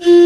Mm.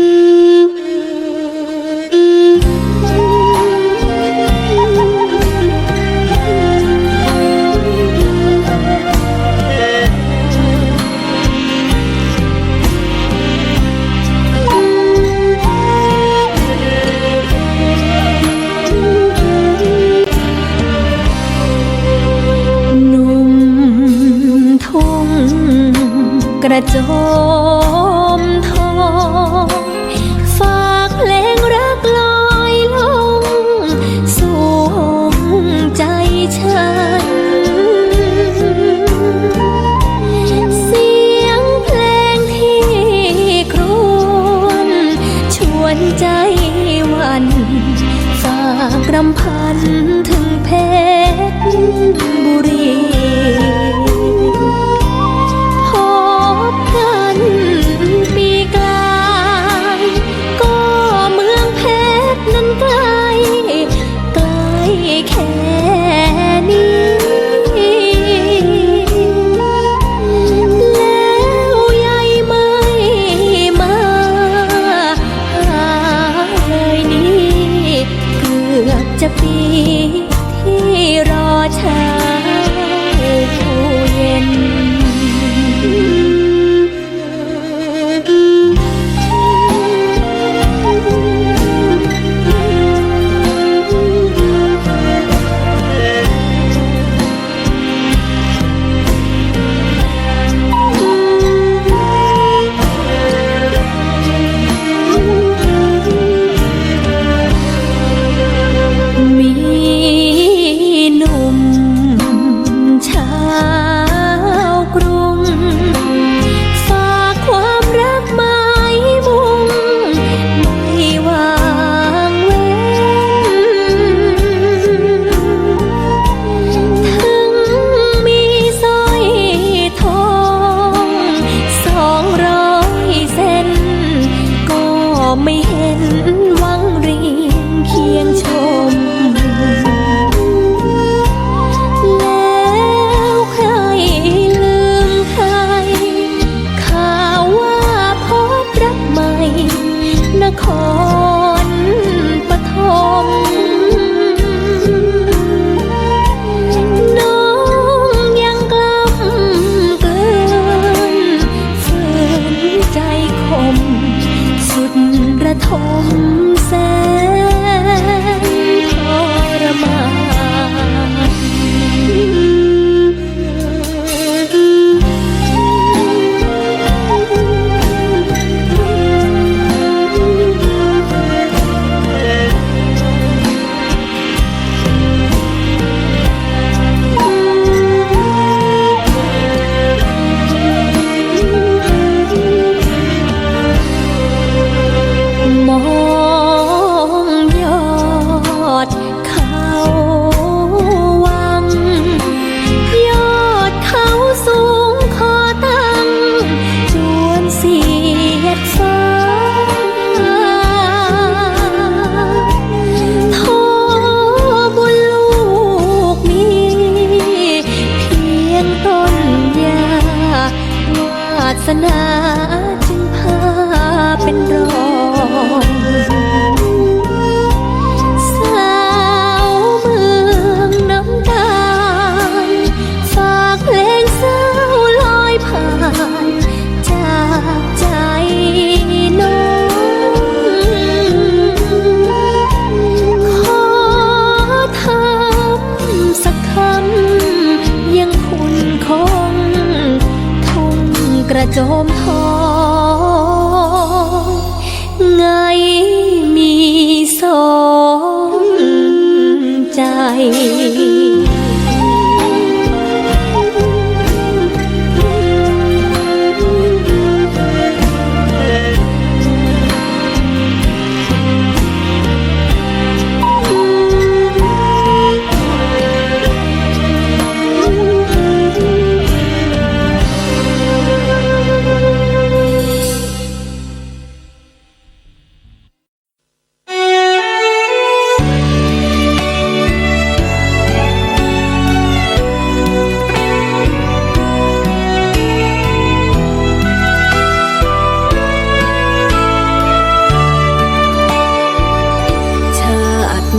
ฝากรำพันถึงเพชรบุรี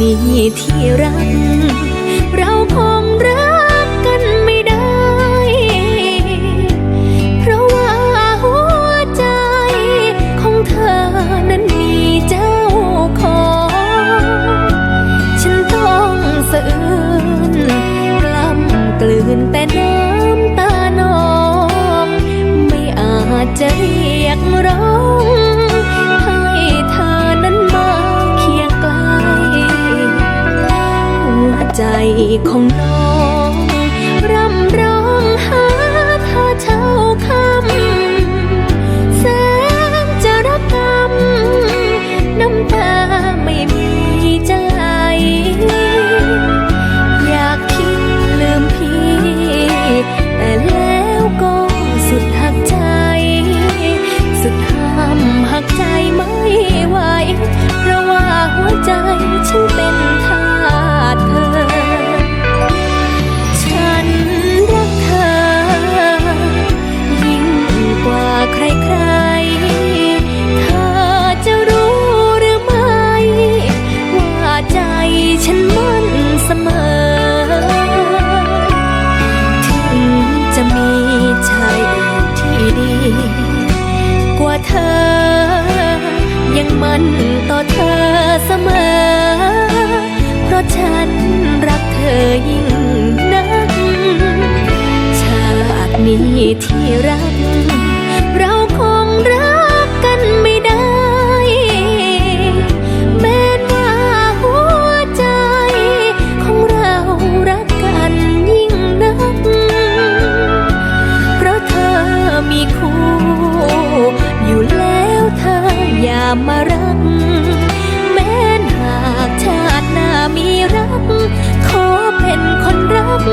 ที่รัก 你空柔 มั่นต่อเธอเสมอ เพราะฉันรักเธอยิ่งนัก ชาตินี้ที่รักามมารัก แม้หากชาติหน้ามีรัก ขอเป็นคนรัก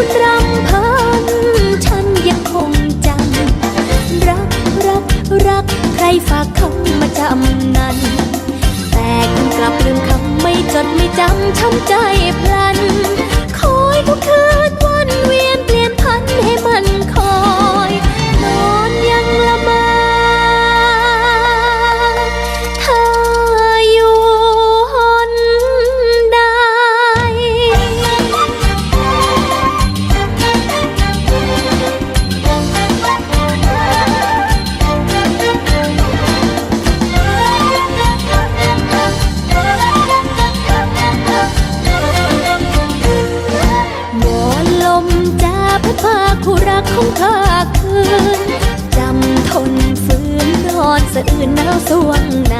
คุณรำพันฉันยังคงจำรักรักรักใครฝากคำมาจำนั้น แต่คุณกลับลืมคำไม่จดไม่จำช้ำใจพลัน คอยทุกคืน สะอื่นหนาวสวงใน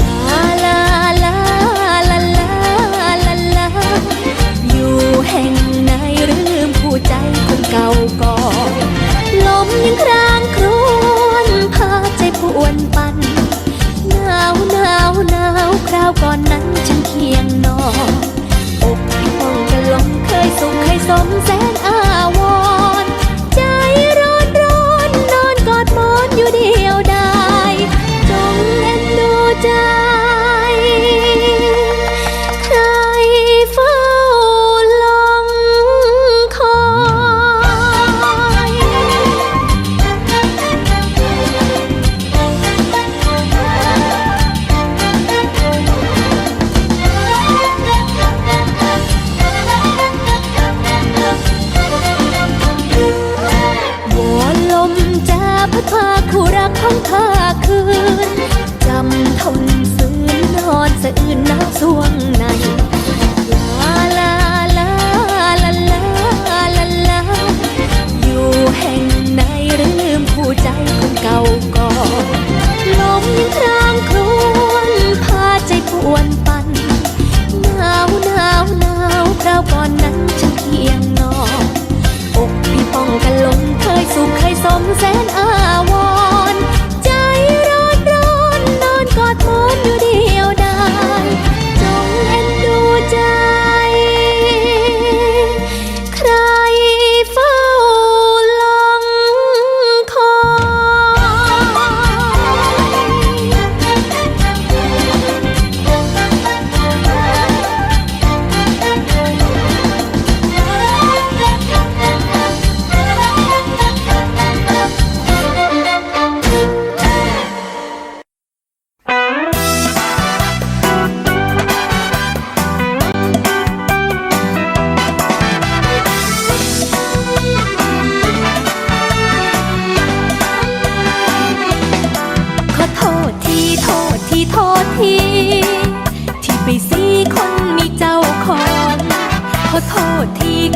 ลาลาลาลาลาลาอยู่แห่งไหนลืมผู้ใจคนเก่าก่อนลมยังครางครวนพาใจปวนปั่นหนาวหนาวหนาวคราวก่อนนั้นฉันเคียงนอนอกห้องกันลมเคยสุขเคยสมแส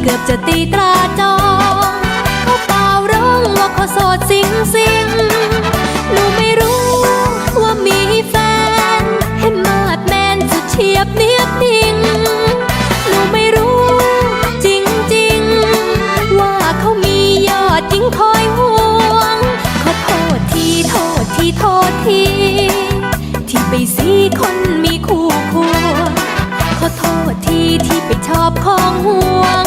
เกือบจะตีตราจองเขาเป่าร้องว่าเขาโสดสิงสิ ไปชอบของห่วง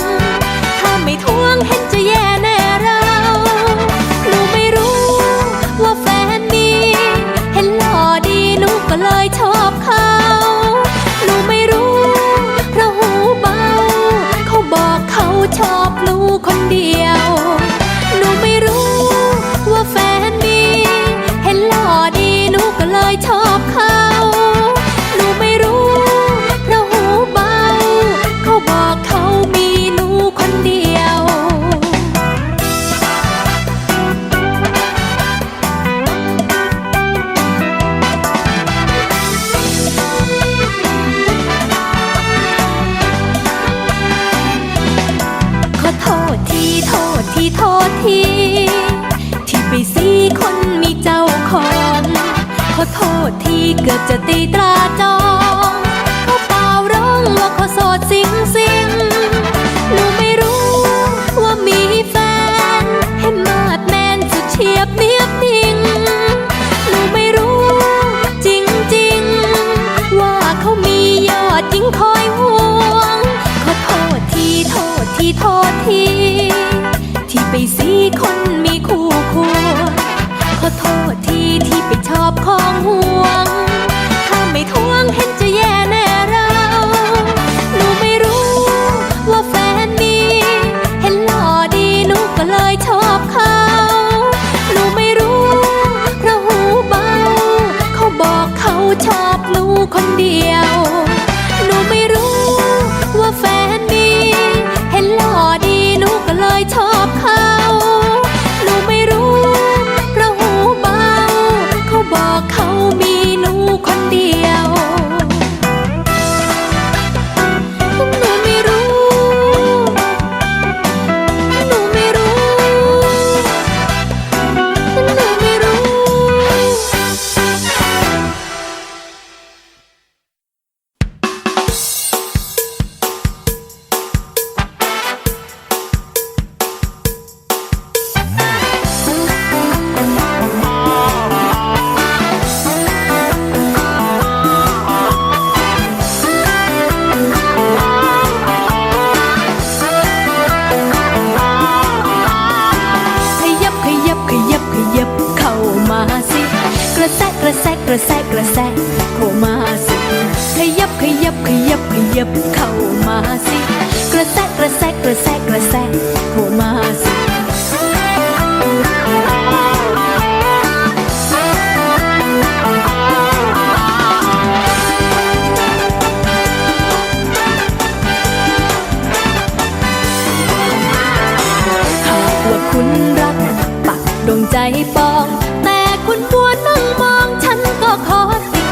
โทษที ที่ไปสีคนมีคู่ควงขอโทษทีที่ไปชอบของห่วง ถ้าไม่ทวงเห็นจะแย่แน่เราหนูไม่รู้ว่าแฟนมีเห็นหล่อดีหนูก็เลยชอบเขาหนูไม่รู้เพราะหูเบา เขาบอกเขาชอบหนูคนเดียว ยับขยับขยับเข้ามาสิ กระแสกกระแสกระแสกระแสเข้ามาสิหากว่าคุณรักปักดวงใจปอง แต่คุณมัวนั่งมองฉันก็ขอติด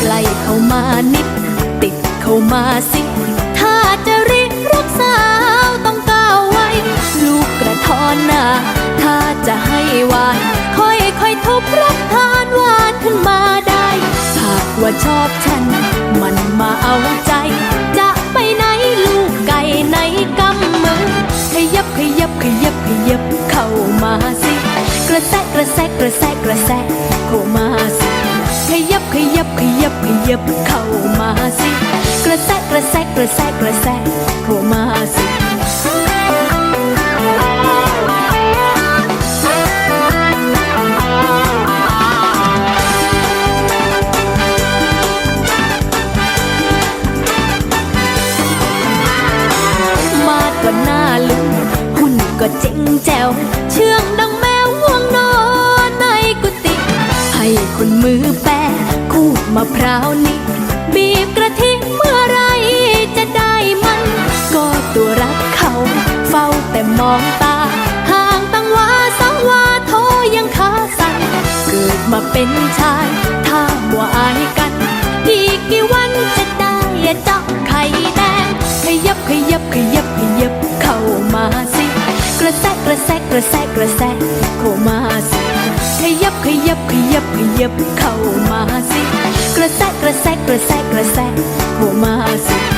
ใกล้เข้ามานิด เข้ามาสิ ถ้าจะริรักสาวต้องก้าวไว้ ลูกกระทอนหนาถ้าจะให้หวาน ค่อยค่อยทุบรักทานหวานขึ้นมาได้หากว่าชอบฉัน มันมาเอาใจ จะไปไหนลูกไก่ในกำมือขยับขยับขยับขยับเข้ามาสิ กระแสกกระแสกกระแสกกระแสเข้ามาสิขยับขยับขยับขยับเข้ามาสิ ระแสกระแสกระแสกระแสเข้ามาสิมาดก็หน้าลุงหุ่นก็เจ๋งแจ๋วเชื่องดังแมวง่วงนอนในกุฏิให้คนมือแปะคูดมะพร้าวนี่ มองตาห่างตั้งว่าสองว่าโทยังขาสั่นเกิดมาเป็นชายถ้ามัวอายกัน อีกกี่วันจะได้เจาไข่แดงขยับขยับขยับขยับเข้ามาสิ กระแซะกระแซกกระแซกกระแซะเข้ามาสิขยับขยับขยับขยับเข้ามาสิ กระแซะกระแซะกระแซะกระแซะเข้ามาสิ